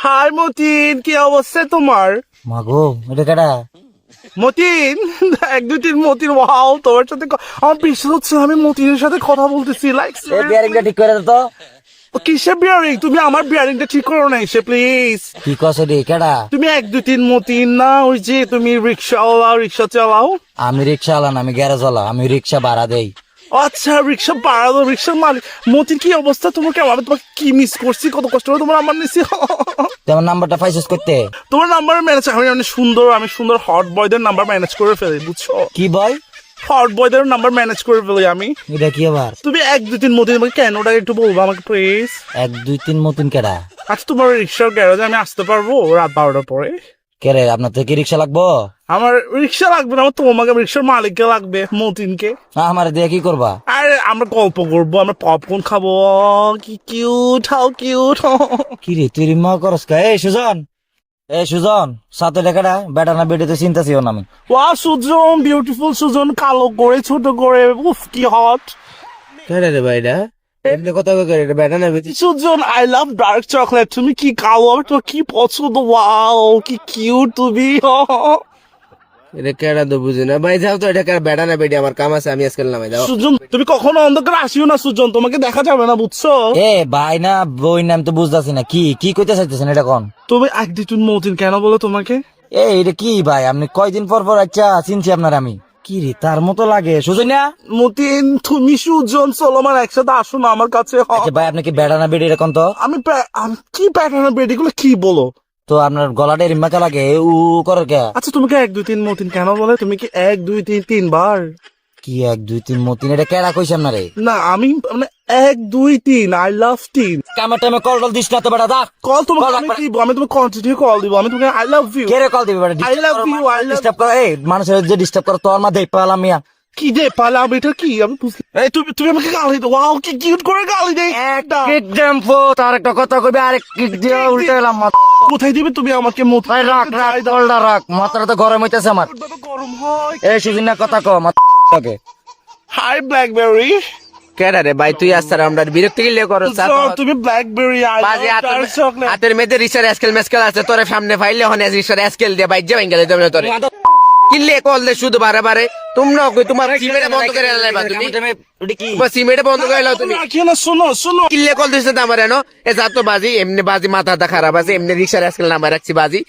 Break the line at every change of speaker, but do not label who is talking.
High Matin কি অবস্থা তোমার?
মাগো এটা কেডা
মতিন এক দুই তিন মতিন ওয়াও তোমার সাথে ক- আমার বিশ্বাস হচ্ছে না, আমি মতিনের সাথে কথা বলতেছি লাইক
এই বিয়ারিংটা ঠিক করে দে তো।
কিসের বিয়ারিং তুমি আমার বিয়ারিংটা ঠিক করো না এসে প্লিজ
কি কছে রে কেডা
তুমি এক দুই তিন মতিন না ওই যে তুমি রিক্সা চালাও রিক্সা চালাও?
আমি রিক্সা আলান আমি গ্যারেজ আমি রিক্সা ভাড়া দেই।
আচ্ছা রিক্সা দাও রিক্সার মালিক। মতিন কি অবস্থা? তোমার কেমন আমি তোমাকে কি মিস করছি? কত কষ্ট করে তোমার আমার নিছি।
তোমার নাম্বারটা পাইছিস করতে?
তোমার নাম্বার ম্যানেজ আমি অনেক সুন্দর আমি সুন্দর হট বয়দের নাম্বার ম্যানেজ করে ফেলি বুঝছ?
কি বল
হট বয়দের নাম্বার ম্যানেজ করে ফেলি আমি।
এটা কি আবার?
তুমি এক দুই তিন মতিন আমাকে কেন ওটা একটু বলব আমাকে প্লিজ
এক দুই তিন মতন কেডা?
আচ্ছা তোমার রিক্সার গ্যারেজে আমি আসতে পারব রাত বারোটার পরে?
কে রে আপনার থেকে রিক্সা লাগবো?
আমার রিক্সা লাগবে না আমার তোমাকে রিক্সার মালিককে লাগবে মতিনকে।
আমার দিয়ে কি করবা?
আর আমরা গল্প করব আমরা পপকর্ন খাব কি কিউট হাউ কিউট
কি রে তুই রিমা করস কা? এই সুজন। এই সুজন সাথে টাকাটা বেটা না বেটে তো চিন্তা ছিল না আমি
ওয়া সুজন বিউটিফুল সুজন কালো করে ছোট করে উফ কি হট
কেন রে ভাই এটা এমনি কথা করে এটা বেশি
Sujan I love dark chocolate তুমি কি কালো আমার তোমার কি পছন্দ? ওয়াও কি কিউট তুমি।
এটা কেডা তো বুঝি না? ভাই যাও তো এটা কেডা বেটা না বেটি আমার কাম আছে আমি আজকাল নামাই যাও।
সুজন তুমি কখনো অন্ধকার আসিও না সুজন তোমাকে দেখা যাবে না বুঝছ?
এ ভাই না বই নাম তো বুঝতেছি না কি কি কইতে চাইতেছেন এটা কোন?
তুমি এক দুই মতিন কেন বলো তোমাকে?
এ এটা কি ভাই? আপনি কয়দিন পর পর আচ্ছা চিনছি আপনার আমি। কি রে তার মতো লাগে। সুজন না
মতিন তুমি সুজন চলমান একসাথে আসো না আমার কাছে
আচ্ছা ভাই আপনি কি বেড়ানা বেড়ি বেড়ে এরকম তো?
আমি আমি কি প্যাটার্ন বেডিগুলো কি বলো?
তো আপনার গলাটা রিম্মাকে লাগে উ করে কে?
আচ্ছা তুমি কি এক দুই তিন মতিন কেন বলে? তুমি কি এক দুই তিন তিনবার?
কি এক দুই তিন মতিন এটা কেডা কইছে আপনারে?
না আমি মানে এক দুই তিন আই লাভ তিন।
কামের টাইমে কল টল দিস না তো বেটা দা
কল তোমাকে আমি. দিব আমি তোমাকে কন্টিনিউ কল দিব আমি তোমাকে আই লাভ ইউ
কে রে কল দিবি বেটা?
I love you, I love-
disturb করে। এই মানুষের যে ডিস্টার্ব করে তোর মা দেখ পালাম মিয়া।
কি দে পালাম এটা কি? আমি বুঝলি এই তুমি তুমি আমাকে গালি দাও। ওয়াও কি কিউট করে গালি দেই একটা
কিক টেম্পো তার একটা কথা কইবে আরেক কিক দিয়ে উল্টে গেলাম
কোথায় দিবে তুমি আমাকে
ভাই রাখ রাখ দলটা রাখ। মাথাটা তো গরম হইতেছে আমার।
গরম হয়।
এই সুদিন না কথা কো মাথাকে
হাই ব্ল্যাকবেরি
কেডা রে ভাই তুই আসছে আমরা বিরক্তি গিলে করো
তুমি ব্ল্যাকবেরি
বাজে হাতের মেয়েদের রিসার এসকেল মেসকেল আছে তোরে সামনে ফাইলে হনে রিসার এসকেল দিয়ে বাইক যাবেন গেলে তুমি তোরে। কিনলে কল দে শুধু বারে বারে। তোমরা কই তোমার সিমেটে বন্ধ করে লাইবা তুমি? তোমার সিমেটে বন্ধ করে লাও তুমি?
না শোনো শোনো।
কিনলে কল দিছে আমার এনো? এ যা তো বাজি এমনি বাজি মাথাটা খারাপ আছে এমনি রিক্সার আজকাল নামায় রাখছি বাজি।